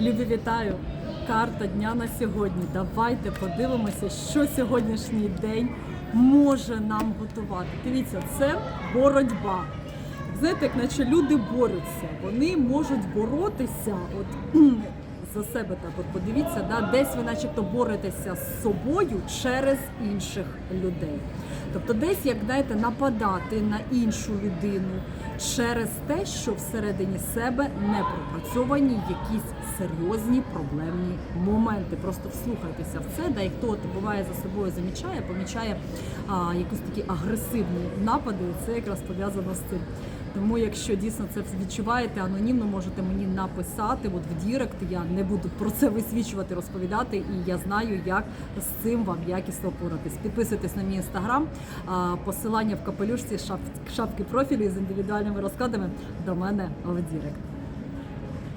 Любі, вітаю! Карта дня на сьогодні. Давайте подивимося, що сьогоднішній день може нам готувати. Дивіться, це боротьба. Знаєте, як наче люди борються, вони можуть боротися. От за себе так от подивіться, да, десь ви начебто боретеся з собою через інших людей. Тобто десь, як знаєте, нападати на іншу людину через те, що всередині себе не пропрацьовані якісь серйозні проблемні моменти. Просто вслухайтеся в це, і хто буває за собою замічає, помічає а, якісь такі агресивні напади, це якраз пов'язано з цим. Тому, якщо дійсно це відчуваєте анонімно, можете мені написати от в Дірект. Я не буду про це висвічувати, розповідати, і я знаю, як з цим вам якісно впоратись. Підписуйтесь на мій інстаграм, посилання в капелюшці шап- шапки профілі з індивідуальними розкладами до мене в Дірект.